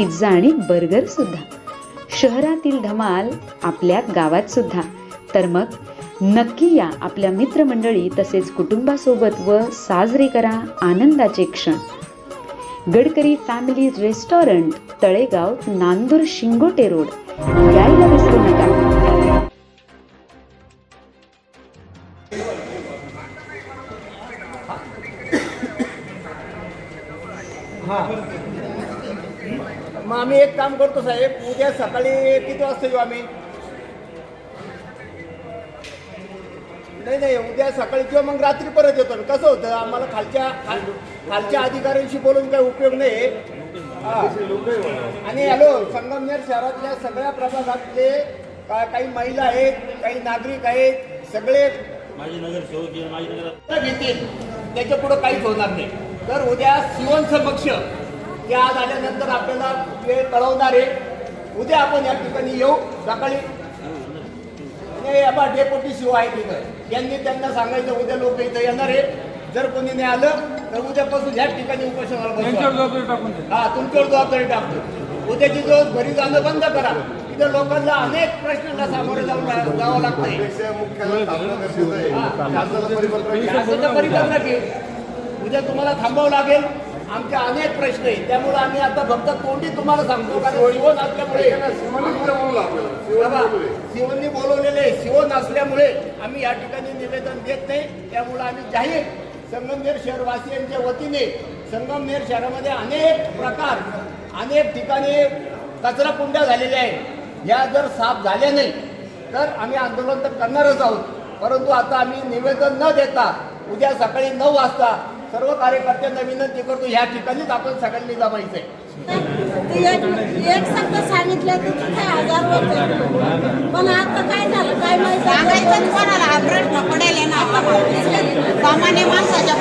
Pizza आणि burger सुद्धा. शहरातील धमाल आपल्या गावात सुद्धा. तर मग नक्की या आपल्या मित्रमंडळी तसेच कुटुंबासोबत व साजरे करा आनंदाचे क्षण. Gadkari family restaurant Talegaon Nandur Shingote road. यायला विसरू नका. हा. मग आम्ही एक काम करतो साहेब उद्या सकाळी किती वाजता येऊ आम्ही? नाही नाही उद्या सकाळी किंवा मग रात्री परत येतो. ना. कसं होतं आम्हाला खालच्या खाल- खालच्या अधिकाऱ्यांशी बोलून काही उपयोग नाही. आणि हॅलो संगमनेर शहरातल्या सगळ्या प्रभागातले का- काही महिला आहेत काही नागरिक आहेत सगळे घेतील. त्याच्या पुढे काहीच होणार नाही. तर उद्या सिवन समक्ष ते आज आल्यानंतर आपल्याला वेळ कळवणार आहे? उद्या आपण या ठिकाणी येऊ. सकाळी. नाही डेपोटी शिव आहे तिथं यांनी त्यांना सांगायचं उद्या लोक इथं येणार आहे. जर कोणी नाही आलं तर उद्यापासून ह्या ठिकाणी उपोषणाला. हा तुमच्यावर जबाबदारी टाकतो. उद्याची दिवस घरी जाणं बंद करा. इथं लोकांना अनेक प्रश्नांना सामोरे जाऊन जावं लागतंय. परिपत्रक आहे. उद्या तुम्हाला थांबावं लागेल. आमचे अनेक प्रश्न आहेत. त्यामुळे आम्ही आता फक्त तोंडी तुम्हाला सांगतो. कारण शिवण असल्यामुळे बाबा, शिवणनी बोलवलेले शिवण असल्यामुळे आम्ही या ठिकाणी निवेदन देत नाही. त्यामुळे आम्ही जाहीर संगमनेर शहरवासियांच्या वतीने संगमनेर शहरामध्ये अनेक प्रकार अनेक ठिकाणी कचरा कुंड्या झालेल्या आहेत. या जर साफ झाल्या नाही तर आम्ही आंदोलन तर करणारच आहोत. परंतु आता आम्ही निवेदन न देता उद्या सकाळी नऊ वाजता सर्व कार्यकर्त्यांना विनंती करतो ह्या ठिकाणीच आपण सगळ्यांनी जमायचं आहे ते एक शब्द सांगितलं तर तिथे हजार पण आता काय झालं? काय माहिती? सांगायचं कोणाला? हा ना सामान्य माणसाच्या